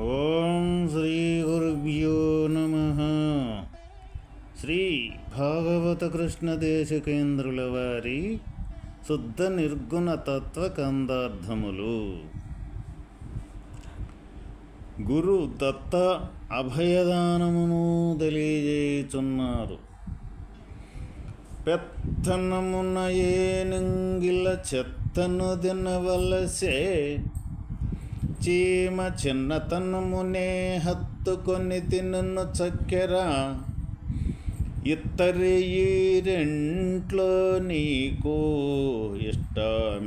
ఓం శ్రీ గురుభ్యో నమ. శ్రీ భాగవత కృష్ణ దేశకేంద్రుల వారి శుద్ధ నిర్గుణ తత్వ కందార్థములు. గురు దత్త అభయదానమును తెలియజేయుచున్నారు. పెత్తనమున ఏనుంగిల చెత్తను తినవలసే చీమ చిన్నతనమునే హత్తుకొని తినను చక్కెర. ఇత్తరి ఈ రెంట్లో నీకు ఇష్టమేదైతే?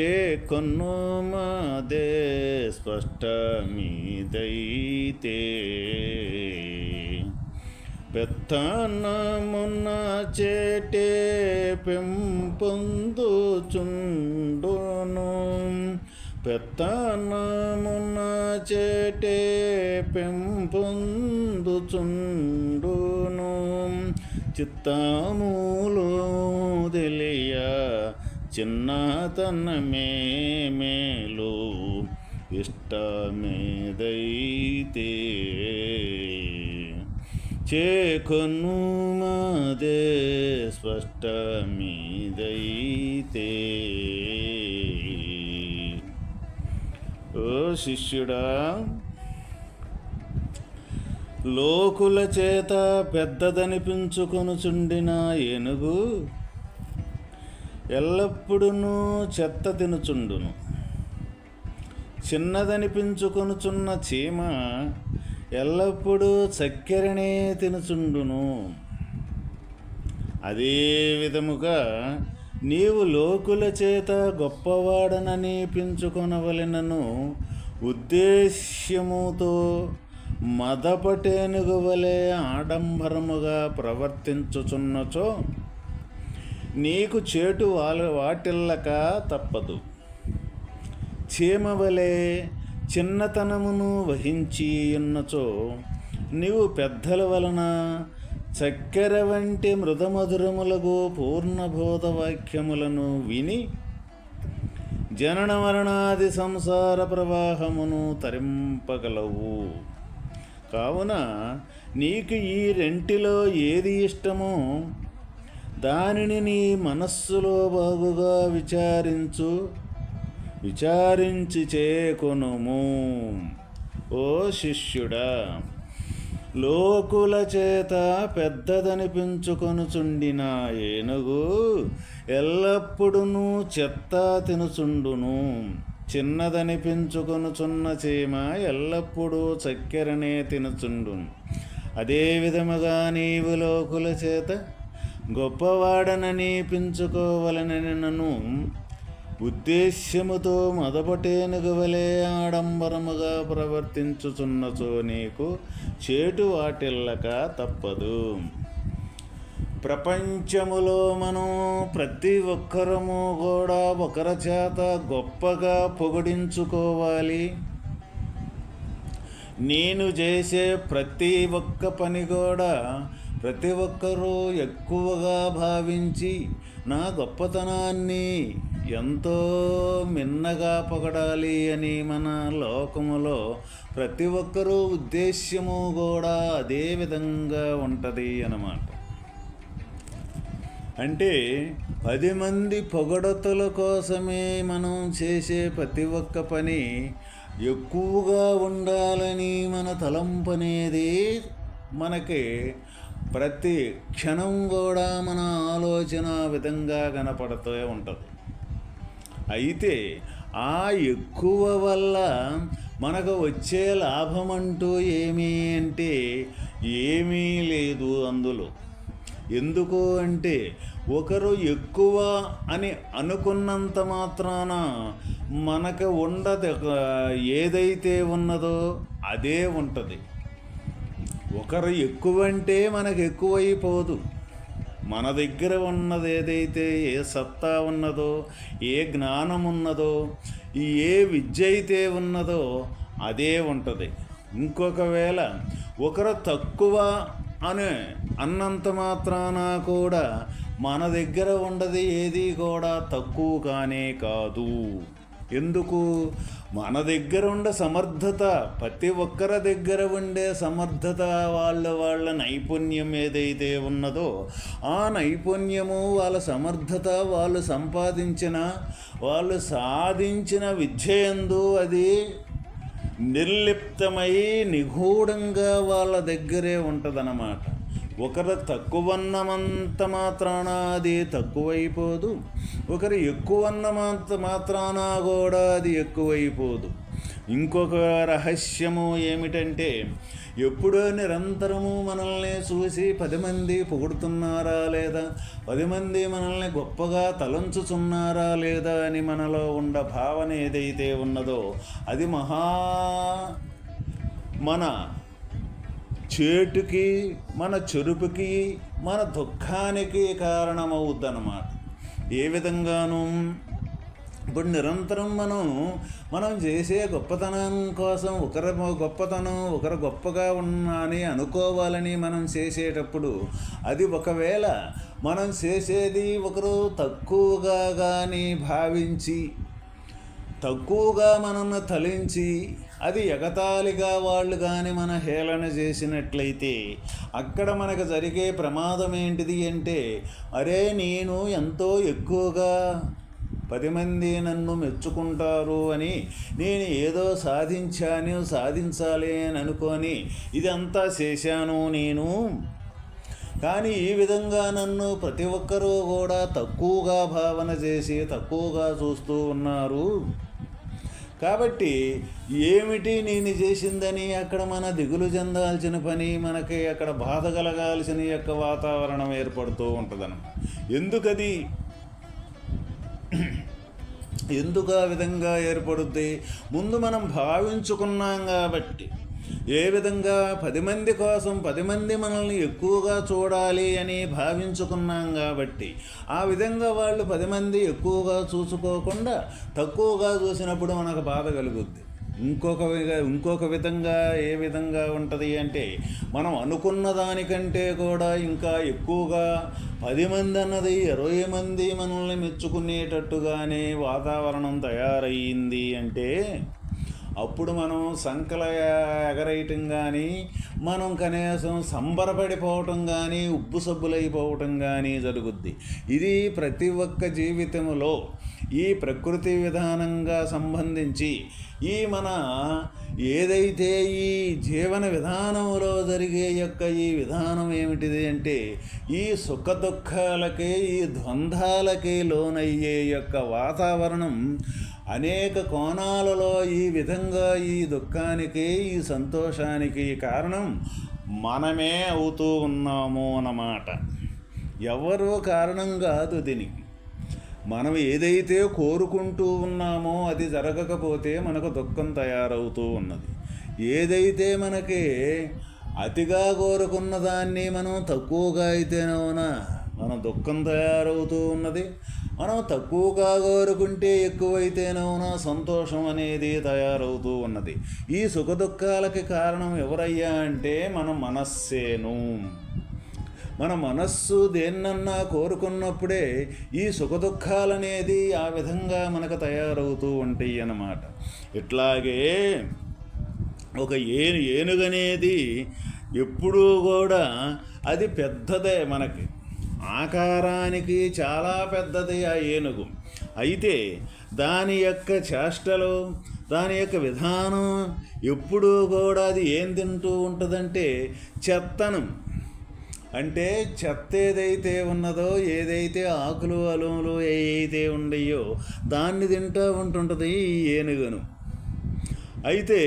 చేకొన్ను మాదే స్పష్టమీదైతే? పెత్తనమున చేటే పెంపొందుచుండును. పెత్తనమున చేటే పెంపొందుచుండును. చిత్తములు తెలియ చిన్నతనమే మేలు. ఇష్టమేదైతే చేకొను మాదే స్పష్టమీదైతే. ఓ శిష్యుడా లోకుల చేత పెద్దదనిపించుకొనుచుండిన ఏనుగు ఎల్లప్పుడూ చెత్త తినుచుండును. చిన్నదనిపించుకొనుచున్న చీమ ఎల్లప్పుడూ చక్కెరనే తినుచుండును. అదే విధముగా నీవు లోకుల చేత గొప్పవాడనని పెంచుకొనవలెనను ఉద్దేశ్యముతో మదపటేనుగు వలె ఆడంబరముగా ప్రవర్తించుచున్నచో నీకు చేటు వాళ్ళ వాటిల్లక తప్పదు. చీమ వలె చిన్నతనమును వహించి ఉన్నచో నీవు పెద్దల వలన చక్కెర వంటి మృదమధురములకు పూర్ణబోధ వాక్యములను విని జనన మరణాది సంసార ప్రవాహమును తరింపగలవు. కావున నీకు ఈ రెంటిలో ఏది ఇష్టమో దానిని నీ మనస్సులో బాగుగా విచారించు. విచారించి చేకొనుము ఓ శిష్యుడా. లోకుల చేత పెద్దదనిపించుకొనుచుండిన ఏనుగు ఎల్లప్పుడూ చెత్త తినుచుండును. చిన్నదనిపించుకొనుచున్న చీమ ఎల్లప్పుడూ చక్కెరనే తినుచుండును. అదే విధముగా నీవు లోకుల చేత గొప్పవాడనని పించుకోవలనని నన్ను ఉద్దేశ్యముతో మొదపటేనుగు వలె ఆడంబరముగా ప్రవర్తించుచున్నచో నీకు చేటు వాటిల్లక తప్పదు. ప్రపంచములో మనం ప్రతి ఒక్కరము కూడా ఒకరి చేత గొప్పగా పొగిడించుకోవాలి. నేను చేసే ప్రతి ఒక్క పని కూడా ప్రతి ఒక్కరూ ఎక్కువగా భావించి నా గొప్పతనాన్ని ఎంతో మిన్నగా పొగడాలి అని మన లోకములో ప్రతి ఒక్కరూ ఉద్దేశ్యము కూడా అదే విధంగా ఉంటుంది అన్నమాట. అంటే పది మంది పొగడతల కోసమే మనం చేసే ప్రతి ఒక్క పని ఎక్కువగా ఉండాలని మన తలంపనేది మనకి. ప్రతి క్షణం కూడా మన ఆలోచన విధంగా కనపడుతూ ఉంటుంది. అయితే ఆ ఎక్కువ వల్ల మనకు వచ్చే లాభం అంటూ ఏమీ అంటే ఏమీ లేదు అందులో. ఎందుకు అంటే ఒకరు ఎక్కువ అని అనుకున్నంత మాత్రాన మనకు ఉండదు ఏదైతే ఉన్నదో అదే ఉంటుంది. ఒకరు ఎక్కువ అంటే మనకు ఎక్కువైపోదు. మన దగ్గర ఉన్నది ఏదైతే ఏ సత్తా ఉన్నదో ఏ జ్ఞానం ఉన్నదో ఏ విద్య అయితే ఉన్నదో అదే ఉంటుంది. ఇంకొకవేళ ఒకరు తక్కువ అని అన్నంత మాత్రాన కూడా మన దగ్గర ఉండదు ఏది కూడా తక్కువ కానే కాదు. ఎందుకు? మన దగ్గర ఉండే సమర్థత ప్రతి ఒక్కరి దగ్గర ఉండే సమర్థత వాళ్ళ వాళ్ళ నైపుణ్యం ఏదైతే ఉన్నదో ఆ నైపుణ్యము వాళ్ళ సమర్థత వాళ్ళు సంపాదించిన వాళ్ళు సాధించిన విద్యయందు అది నిర్లిప్తమై నిగూఢంగా వాళ్ళ దగ్గరే ఉంటుందన్నమాట. ఒకరు తక్కువన్నమంత మాత్రాన అది తక్కువైపోదు. ఒకరు ఎక్కువన్నమంత మాత్రాన కూడా అది ఎక్కువైపోదు. ఇంకొక రహస్యము ఏమిటంటే ఎప్పుడో నిరంతరము మనల్ని చూసి పది మంది పొగుడుతున్నారా లేదా? పది మంది మనల్ని గొప్పగా తలంచుచున్నారా లేదా అని మనలో ఉన్న భావన ఏదైతే ఉన్నదో అది మహా మన చేటుకి మన చెరుపుకి మన దుఃఖానికి కారణమవుద్దన్నమాట. ఏ విధంగానూ ఇప్పుడు నిరంతరం మనం మనం చేసే గొప్పతనం కోసం ఒకరి గొప్పతనం ఒకరు గొప్పగా ఉన్నాని అనుకోవాలని మనం చేసేటప్పుడు అది ఒకవేళ మనం చేసేది ఒకరు తక్కువగా కానీ భావించి తక్కువగా మనల్ని తలించి అది ఎగతాళిగా వాళ్ళు కానీ మన హేళన చేసినట్లయితే అక్కడ మనకు జరిగే ప్రమాదం ఏంటిది అంటే అరే నేను ఎంతో ఎక్కువగా పది మంది నన్ను మెచ్చుకుంటారు అని నేను ఏదో సాధించాను సాధించాలి అని అనుకొని ఇదంతా చేశాను నేను. కానీ ఈ విధంగా నన్ను ప్రతి ఒక్కరూ కూడా తక్కువగా భావన చేసి తక్కువగా చూస్తూ ఉన్నారు. కాబట్టి ఏమిటి నేను చేసిందని అక్కడ మన దిగులు చెందాల్సిన పని? మనకి అక్కడ బాధ కలగాల్సిన యొక్క వాతావరణం ఏర్పడుతూ ఉంటుందన్నమాట. ఎందుకది? ఎందుకు ఆ విధంగా ఏర్పడుద్ది? ముందు మనం భావించుకున్నాం కాబట్టి. ఏ విధంగా పది మంది కోసం పది మంది మనల్ని ఎక్కువగా చూడాలి అని భావించుకున్నాం కాబట్టి ఆ విధంగా వాళ్ళు పది మంది ఎక్కువగా చూసుకోకుండా తక్కువగా చూసినప్పుడు మనకు బాధ కలుగుద్ది. ఇంకొక ఇంకొక విధంగా ఏ విధంగా ఉంటుంది అంటే మనం అనుకున్న దానికంటే కూడా ఇంకా ఎక్కువగా పది మంది అన్నది ఇరవై మంది మనల్ని మెచ్చుకునేటట్టుగానే వాతావరణం తయారయ్యింది అంటే అప్పుడు మనం సంకల ఎగరేయటం కానీ మనం కనీసం సంబరపడిపోవటం కానీ ఉబ్బు సబ్బులైపోవటం కానీ జరుగుద్ది. ఇది ప్రతి ఒక్క జీవితంలో ఈ ప్రకృతి విధానంగా సంబంధించి ఈ మన ఏదైతే ఈ జీవన విధానంలో జరిగే యొక్క ఈ విధానం ఏమిటిది అంటే ఈ సుఖ దుఃఖాలకే ఈ ద్వంద్వాలకే లోనయ్యే యొక్క వాతావరణం అనేక కోణాలలో ఈ విధంగా ఈ దుఃఖానికి ఈ సంతోషానికి కారణం మనమే అవుతూ ఉన్నాము అన్నమాట. ఎవరో కారణం కాదు దీనికి. మనం ఏదైతే కోరుకుంటూ ఉన్నామో అది జరగకపోతే మనకు దుఃఖం తయారవుతూ ఉన్నది. ఏదైతే మనకి అతిగా కోరుకున్న దాన్ని మనం తక్కువగా అయితేనవునా మన దుఃఖం తయారవుతూ ఉన్నది. మనం తక్కువగా కోరుకుంటే ఎక్కువైతేనవునా సంతోషం అనేది తయారవుతూ ఉన్నది. ఈ సుఖదుఖాలకి కారణం ఎవరయ్యా అంటే మన మనస్సేను. మన మనస్సు దేన్నన్నా కోరుకున్నప్పుడే ఈ సుఖదుఖాలనేది ఆ విధంగా మనకు తయారవుతూ ఉంటాయి అన్నమాట. ఇట్లాగే ఒక ఏను ఏనుగనేది ఎప్పుడూ కూడా అది పెద్దదే మనకి. ఆకారానికి చాలా పెద్దది ఆ ఏనుగు. అయితే దాని యొక్క చేష్టలు దాని యొక్క విధానం ఎప్పుడూ కూడా అది ఏం తింటూ ఉంటుందంటే చెత్తను. అంటే చెత్త ఏదైతే ఉన్నదో ఏదైతే ఆకులు అలుములు ఏవైతే ఉండయో దాన్ని తింటూ ఉంటుంటుంది ఈ ఏనుగను. అయితే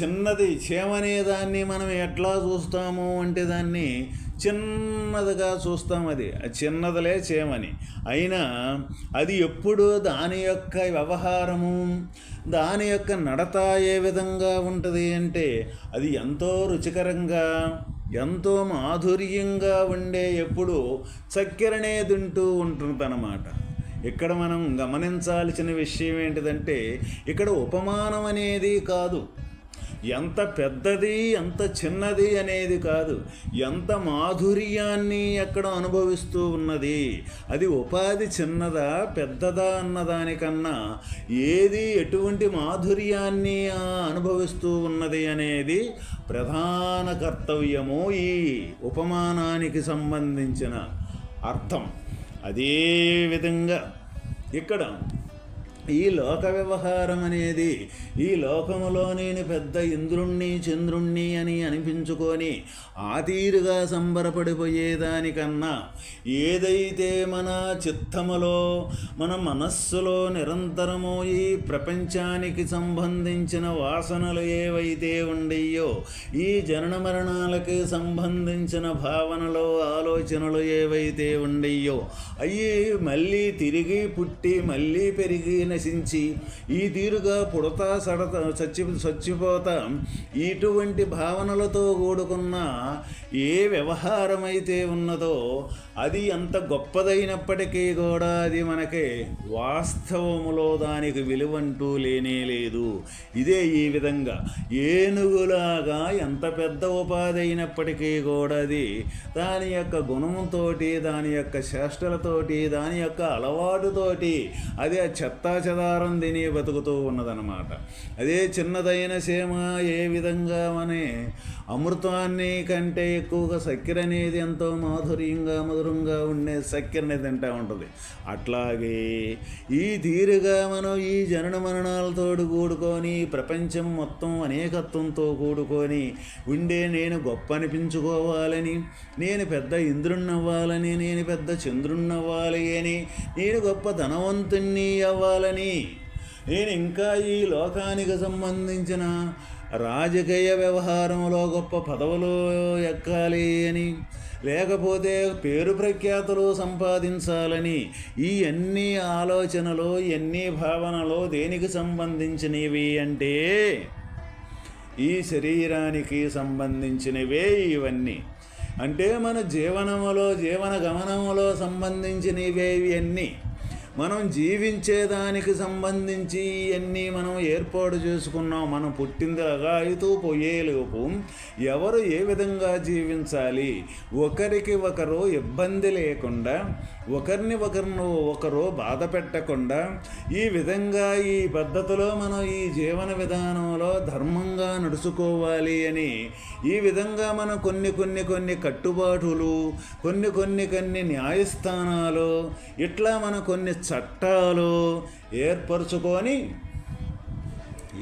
చిన్నది చేమనే దాన్ని మనం ఎట్లా చూస్తాము అంటే దాన్ని చిన్నదిగా చూస్తాం అది. చిన్నదిలే చేయమని. అయినా అది ఎప్పుడు దాని యొక్క వ్యవహారము దాని యొక్క నడత ఏ విధంగా ఉంటుంది అంటే అది ఎంతో రుచికరంగా ఎంతో మాధుర్యంగా ఉండే ఎప్పుడు చక్కెరనే తింటూ ఉంటుందన్నమాట. ఇక్కడ మనం గమనించాల్సిన విషయం ఏంటిదంటే ఇక్కడ ఉపమానం అనేది కాదు. ఎంత పెద్దది ఎంత చిన్నది అనేది కాదు. ఎంత మాధుర్యాన్ని ఎక్కడ అనుభవిస్తూ ఉన్నది. అది ఉపాధి చిన్నదా పెద్దదా అన్నదానికన్నా ఏది ఎటువంటి మాధుర్యాన్ని అనుభవిస్తూ ఉన్నది అనేది ప్రధాన కర్తవ్యము ఈ ఉపమానానికి సంబంధించిన అర్థం. అదే విధంగా ఇక్కడ ఈ లోక వ్యవహారం అనేది ఈ లోకములో నేను పెద్ద ఇంద్రుణ్ణి చంద్రుణ్ణి అని అనిపించుకొని ఆ తీరుగా సంబరపడిపోయేదానికన్నా ఏదైతే మన చిత్తములో మన మనస్సులో నిరంతరము ఈ ప్రపంచానికి సంబంధించిన వాసనలు ఏవైతే ఉండయో ఈ జనన మరణాలకి సంబంధించిన భావనలు ఆలోచనలు ఏవైతే ఉండయో అవి మళ్ళీ తిరిగి పుట్టి మళ్ళీ పెరిగిన నశించి ఈ తీరుగా పుడతా సడత చచ్చి చచ్చిపోతా ఇటువంటి భావనలతో కూడుకున్న ఏ వ్యవహారమైతే ఉన్నదో అది ఎంత గొప్పదైనప్పటికీ కూడా అది మనకి వాస్తవములో దానికి విలువంటూ లేనే లేదు. ఇదే ఈ విధంగా ఏనుగులాగా ఎంత పెద్ద ఉపాధి అయినప్పటికీ కూడా అది దాని యొక్క గుణముతోటి దాని యొక్క చేష్టలతోటి దాని యొక్క అలవాటుతోటి అది ఆ చెత్తా చెదారం తిని బతుకుతూ ఉన్నదన్నమాట. అదే చిన్నదైన సేమ ఏ విధంగా అనే అమృతాన్ని కంటే ఎక్కువగా చక్కెర అనేది ఎంతో మాధుర్యంగా మధురంగా ఉండే చక్కెరని తింటూ ఉంటుంది. అట్లాగే ఈ తీరుగా మనం ఈ జనన మరణాలతో కూడుకొని ప్రపంచం మొత్తం అనేకత్వంతో కూడుకొని ఉండే నేను గొప్ప అనిపించుకోవాలని నేను పెద్ద ఇంద్రుణ్ణవ్వాలని నేను పెద్ద చంద్రుణ్ణవ్వాలి అని నేను గొప్ప ధనవంతుణ్ణి అవ్వాలని నేను ఇంకా ఈ లోకానికి సంబంధించిన రాజకీయ వ్యవహారంలో గొప్ప పదవులు ఎక్కాలి అని లేకపోతే పేరు ప్రఖ్యాతులు సంపాదించాలని ఈ అన్ని ఆలోచనలు ఎన్ని భావనలు దేనికి సంబంధించినవి అంటే ఈ శరీరానికి సంబంధించినవే ఇవన్నీ. అంటే మన జీవనములో జీవన గమనములో సంబంధించినవే ఇవన్నీ. మనం జీవించేదానికి సంబంధించి ఇవన్నీ మనం ఏర్పాటు చేసుకున్నాం మనం పుట్టింది లగాయితూ పోయేలోపు ఎవరు ఏ విధంగా జీవించాలి? ఒకరికి ఒకరు ఇబ్బంది లేకుండా ఒకరిని ఒకరిని ఒకరు బాధ పెట్టకుండా ఈ విధంగా ఈ పద్ధతిలో మనం ఈ జీవన విధానంలో ధర్మంగా నడుచుకోవాలి అని ఈ విధంగా మనం కొన్ని కొన్ని కొన్ని కట్టుబాటులు కొన్ని కొన్ని కొన్ని న్యాయస్థానాలు ఇట్లా మనం కొన్ని చట్టాలు ఏర్పరచుకొని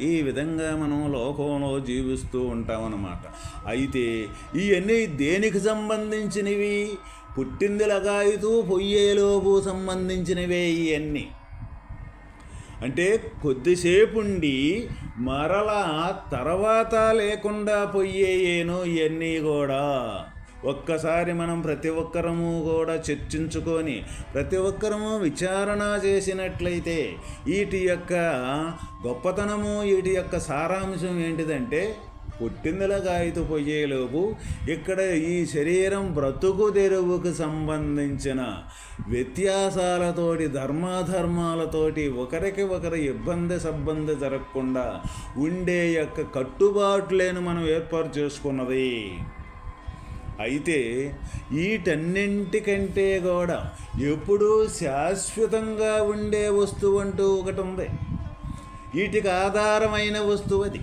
ఈ విధంగా మనం లోకంలో జీవిస్తూ ఉంటామన్నమాట. అయితే ఇవన్నీ దేనికి సంబంధించినవి? పుట్టింది లగాయితూ పొయ్యేలోపు సంబంధించినవే ఇవన్నీ అంటే కొద్దిసేపుండి మరలా తర్వాత లేకుండా పొయ్యేయేను ఇవన్నీ కూడా. ఒక్కసారి మనం ప్రతి ఒక్కరము కూడా చర్చించుకొని ప్రతి ఒక్కరము విచారణ చేసినట్లయితే వీటి యొక్క గొప్పతనము వీటి యొక్క సారాంశం ఏంటిదంటే పుట్టిందలగాయతు పోయేలోపు ఇక్కడ ఈ శరీరం బ్రతుకు తెరువుకు సంబంధించిన వ్యత్యాసాలతోటి ధర్మాధర్మాలతోటి ఒకరికి ఒకరి ఇబ్బంది సబ్బంది జరగకుండా ఉండే యొక్క కట్టుబాట్లను మనం ఏర్పాటు చేసుకున్నది. అయితే వీటన్నింటికంటే కూడా ఎప్పుడూ శాశ్వతంగా ఉండే వస్తువు అంటూ ఒకటి ఉంది. వీటికి ఆధారమైన వస్తువు అది.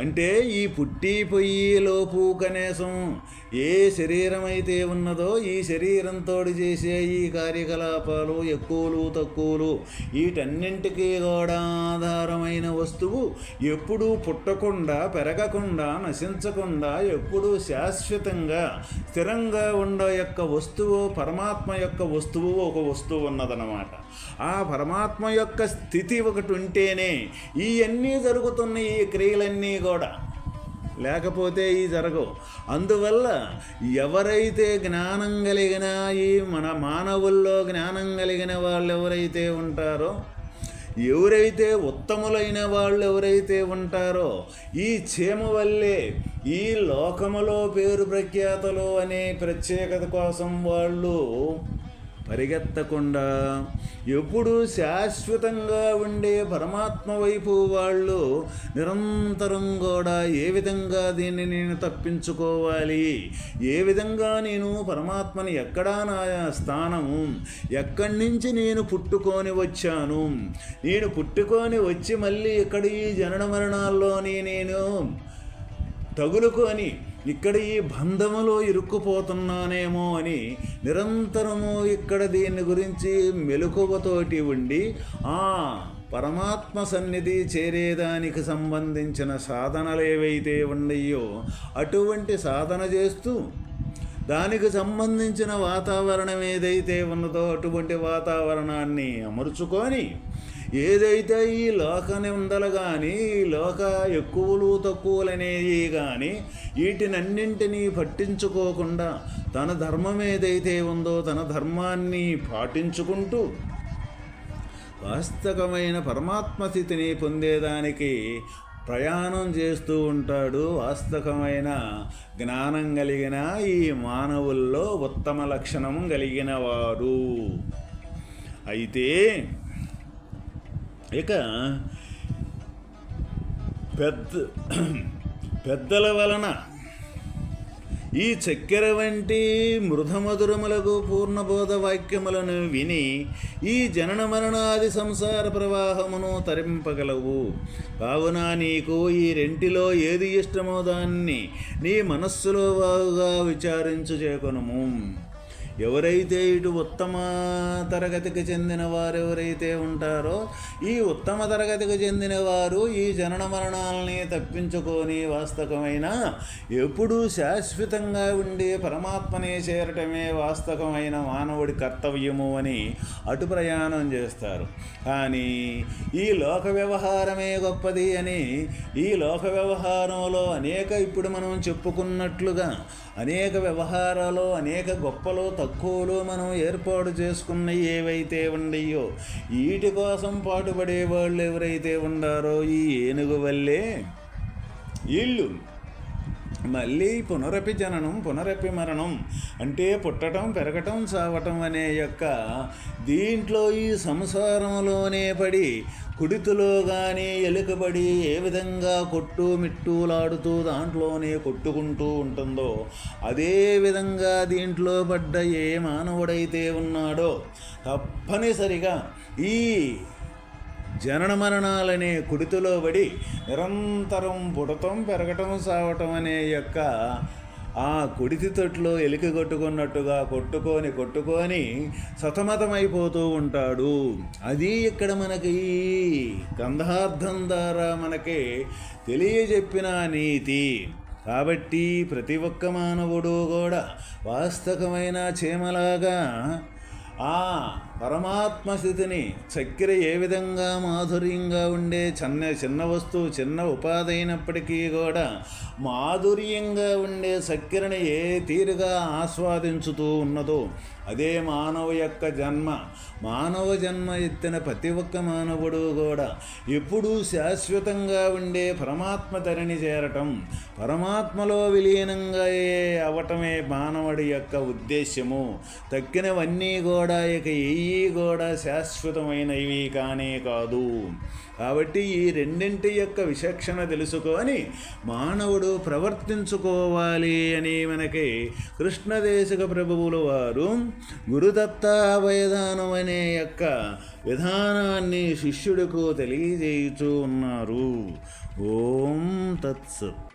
అంటే ఈ పుట్టి పొయ్యి లోపు కనీసం ఏ శరీరం అయితే ఉన్నదో ఈ శరీరంతో చేసే ఈ కార్యకలాపాలు ఎక్కువలు తక్కువలు వీటన్నింటికీ కూడా ఆధారమైన వస్తువు ఎప్పుడూ పుట్టకుండా పెరగకుండా నశించకుండా ఎప్పుడూ శాశ్వతంగా స్థిరంగా ఉండే యొక్క వస్తువు పరమాత్మ యొక్క వస్తువు ఒక వస్తువు ఉన్నదన్నమాట. ఆ పరమాత్మ యొక్క స్థితి ఒకటి ఉంటేనే ఇవన్నీ జరుగుతున్న ఈ క్రియలన్నీ కూడా. లేకపోతే ఈ జరగవు. అందువల్ల ఎవరైతే జ్ఞానం కలిగిన ఈ మన మానవుల్లో జ్ఞానం కలిగిన వాళ్ళు ఎవరైతే ఉంటారో ఎవరైతే ఉత్తములైన వాళ్ళు ఎవరైతే ఉంటారో ఈ చీమ వల్లే ఈ లోకములో పేరు ప్రఖ్యాతలు అనే ప్రత్యేకత కోసం వాళ్ళు పరిగెత్తకుండా ఎప్పుడు శాశ్వతంగా ఉండే పరమాత్మ వైపు వాళ్ళు నిరంతరం కూడా ఏ విధంగా దీన్ని నేను తప్పించుకోవాలి? ఏ విధంగా నేను పరమాత్మని ఎక్కడా నా స్థానము ఎక్కడి నుంచి నేను పుట్టుకొని వచ్చాను? నేను పుట్టుకొని వచ్చి మళ్ళీ ఇక్కడ ఈ జనన మరణాల్లోని నేను తగులుకొని ఇక్కడ ఈ బంధములో ఇరుక్కుపోతున్నానేమో అని నిరంతరము ఇక్కడ దీని గురించి మెలకువతోటి ఉండి ఆ పరమాత్మ సన్నిధి చేరేదానికి సంబంధించిన సాధనలు ఏవైతే ఉన్నాయో అటువంటి సాధన చేస్తూ దానికి సంబంధించిన వాతావరణం ఏదైతే ఉన్నదో అటువంటి వాతావరణాన్ని అమర్చుకొని ఏదైతే ఈ లోక నిందలు కానీ ఈ లోక ఎక్కువలు తక్కువలనేవి కానీ వీటినన్నింటినీ పట్టించుకోకుండా తన ధర్మం ఏదైతే ఉందో తన ధర్మాన్ని పాటించుకుంటూ వాస్తవమైన పరమాత్మ స్థితిని పొందేదానికి ప్రయాణం చేస్తూ ఉంటాడు. వాస్తవమైన జ్ఞానం కలిగిన ఈ మానవుల్లో ఉత్తమ లక్షణం కలిగిన వారు అయితే ఇక పెద్ద పెద్దల వలన ఈ చక్కెర వంటి మృధమధురములకు పూర్ణబోధ వాక్యములను విని ఈ జనన మరణాది సంసార ప్రవాహమును తరింపగలవు. కావున నీకు ఈ రెంటిలో ఏది ఇష్టమో దాన్ని నీ మనస్సులో బాగుగా విచారించు చేకొనుము ఎవరైతే ఇటు ఉత్తమ తరగతికి చెందిన వారు ఎవరైతే ఉంటారో ఈ ఉత్తమ తరగతికి చెందిన వారు ఈ జనన మరణాలని తప్పించుకొని వాస్తవమైన ఎప్పుడూ శాశ్వతంగా ఉండి పరమాత్మనే చేరటమే వాస్తవమైన మానవుడి కర్తవ్యము అని అటు ప్రయాణం చేస్తారు. కానీ ఈ లోక వ్యవహారమే గొప్పది అని ఈ లోక వ్యవహారంలో అనేక ఇప్పుడు మనం చెప్పుకున్నట్లుగా అనేక వ్యవహారాలు అనేక గొప్పలు తక్కువలు మనం ఏర్పాటు చేసుకున్న ఏవైతే ఉండయో వీటి కోసం పాటుపడే వాళ్ళు ఎవరైతే ఉండారో ఈ ఏనుగు వల్లే వీళ్ళు. మళ్ళీ పునరపి జననం పునరపి మరణం అంటే పుట్టడం పెరగటం చావటం అనే యొక్క దీంట్లో ఈ సంసారంలోనే పడి కుడితులో కానీ ఎలుకబడి ఏ విధంగా కొట్టు మిట్టులాడుతూ దాంట్లోనే కొట్టుకుంటూ ఉంటుందో అదే విధంగా దీంట్లో పడ్డ ఏ మానవుడైతే ఉన్నాడో తప్పనిసరిగా ఈ జనన మరణాలనే కుడితులో పడి నిరంతరం పుడటం పెరగటం సావటం అనే యొక్క ఆ కుడితి తొట్లో ఎలికి కొట్టుకున్నట్టుగా కొట్టుకొని కొట్టుకొని సతమతమైపోతూ ఉంటాడు. అది ఇక్కడ మనకి గంధార్థం ద్వారా మనకి తెలియజెప్పిన నీతి. కాబట్టి ప్రతి ఒక్క మానవుడు కూడా వాస్తవమైన చీమలాగా ఆ పరమాత్మ స్థితిని చక్కెర ఏ విధంగా మాధుర్యంగా ఉండే చిన్న చిన్న వస్తువు చిన్న ఉపాధి అయినప్పటికీ కూడా మాధుర్యంగా ఉండే చక్కెరని ఏ తీరుగా ఆస్వాదించుతూ ఉన్నదో అదే మానవ యొక్క జన్మ. మానవ జన్మ ఎత్తిన ప్రతి ఒక్క మానవుడు కూడా ఎప్పుడూ శాశ్వతంగా ఉండే పరమాత్మ తరిని చేరటం పరమాత్మలో విలీనంగా అవటమే మానవుడి యొక్క ఉద్దేశ్యము. తక్కినవన్నీ కూడా ఇక ఏ కూడా శాశ్వతమైనవి కానే కాదు. కాబట్టి ఈ రెండింటి యొక్క విచక్షణ తెలుసుకొని మానవుడు ప్రవర్తించుకోవాలి అని మనకి కృష్ణదేశక ప్రభువుల వారు గురుదత్తాభయదానం అనే యొక్క విధానాన్ని శిష్యుడికు తెలియజేయుచూ ఉన్నారు. ఓం తత్సత్.